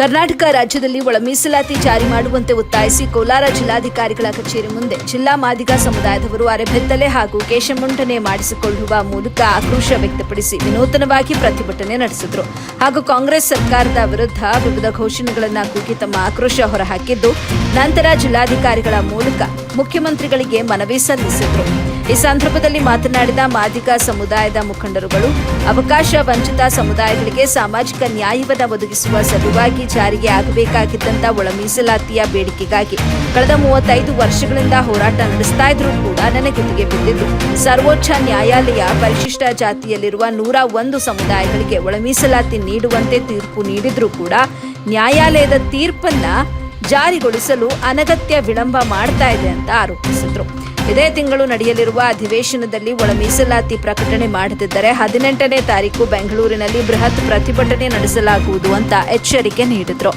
ಕರ್ನಾಟಕ ರಾಜ್ಯದಲ್ಲಿ ಒಳ ಮೀಸಲಾತಿ ಜಾರಿ ಮಾಡುವಂತೆ ಒತ್ತಾಯಿಸಿ ಕೋಲಾರ ಜಿಲ್ಲಾಧಿಕಾರಿಗಳ ಕಚೇರಿ ಮುಂದೆ ಜಿಲ್ಲಾ ಮಾದಿಗ ಸಮುದಾಯದವರು ಅರೆಬೆತ್ತಲೆ ಹಾಗೂ ಕೇಶಮುಂಡನೆ ಮಾಡಿಸಿಕೊಳ್ಳುವ ಮೂಲಕ ಆಕ್ರೋಶ ವ್ಯಕ್ತಪಡಿಸಿ ವಿನೂತನವಾಗಿ ಪ್ರತಿಭಟನೆ ನಡೆಸಿದ್ರು. ಹಾಗೂ ಕಾಂಗ್ರೆಸ್ ಸರ್ಕಾರದ ವಿರುದ್ಧ ವಿವಿಧ ಘೋಷಣೆಗಳನ್ನು ಕೂಗಿ ತಮ್ಮ ಆಕ್ರೋಶ ಹೊರಹಾಕಿದ್ದು, ನಂತರ ಜಿಲ್ಲಾಧಿಕಾರಿಗಳ ಮೂಲಕ ಮುಖ್ಯಮಂತ್ರಿಗಳಿಗೆ ಮನವಿ ಸಲ್ಲಿಸಿದ್ರು. ಈ ಸಂದರ್ಭದಲ್ಲಿ ಮಾತನಾಡಿದ ಮಾದಿಗ ಸಮುದಾಯದ ಮುಖಂಡರುಗಳು, ಅವಕಾಶ ವಂಚಿತ ಸಮುದಾಯಗಳಿಗೆ ಸಾಮಾಜಿಕ ನ್ಯಾಯವನ್ನು ಒದಗಿಸುವ ಸಲುವಾಗಿ ಜಾರಿಗೆ ಆಗಬೇಕಾಗಿದ್ದಂತ ಒಳ ಮೀಸಲಾತಿಯ ಬೇಡಿಕೆಗಾಗಿ ಕಳೆದ ಮೂವತ್ತೈದು ವರ್ಷಗಳಿಂದ ಹೋರಾಟ ನಡೆಸ್ತಾ ಇದ್ರೂ ಕೂಡ ನನಗುತ್ತಿಗೆ ಬಿದ್ದಿದ್ದು, ಸರ್ವೋಚ್ಚ ನ್ಯಾಯಾಲಯ ಪರಿಶಿಷ್ಟ ಜಾತಿಯಲ್ಲಿರುವ ನೂರ ಒಂದು ಸಮುದಾಯಗಳಿಗೆ ಒಳ ಮೀಸಲಾತಿ ನೀಡುವಂತೆ ತೀರ್ಪು ನೀಡಿದ್ರೂ ಕೂಡ ನ್ಯಾಯಾಲಯದ ತೀರ್ಪನ್ನ ಜಾರಿಗೊಳಿಸಲು ಅನಗತ್ಯ ವಿಳಂಬ ಮಾಡ್ತಾ ಇದೆ ಅಂತ ಆರೋಪಿಸಿದ್ರು. ಇದೇ ತಿಂಗಳು ನಡೆಯಲಿರುವ ಅಧಿವೇಶನದಲ್ಲಿ ಒಳ ಮೀಸಲಾತಿ ಪ್ರಕಟಣೆ ಮಾಡದಿದ್ದರೆ ಹದಿನೆಂಟನೇ ತಾರೀಕು ಬೆಂಗಳೂರಿನಲ್ಲಿ ಬೃಹತ್ ಪ್ರತಿಭಟನೆ ನಡೆಸಲಾಗುವುದು ಅಂತ ಎಚ್ಚರಿಕೆ ನೀಡಿದ್ರು.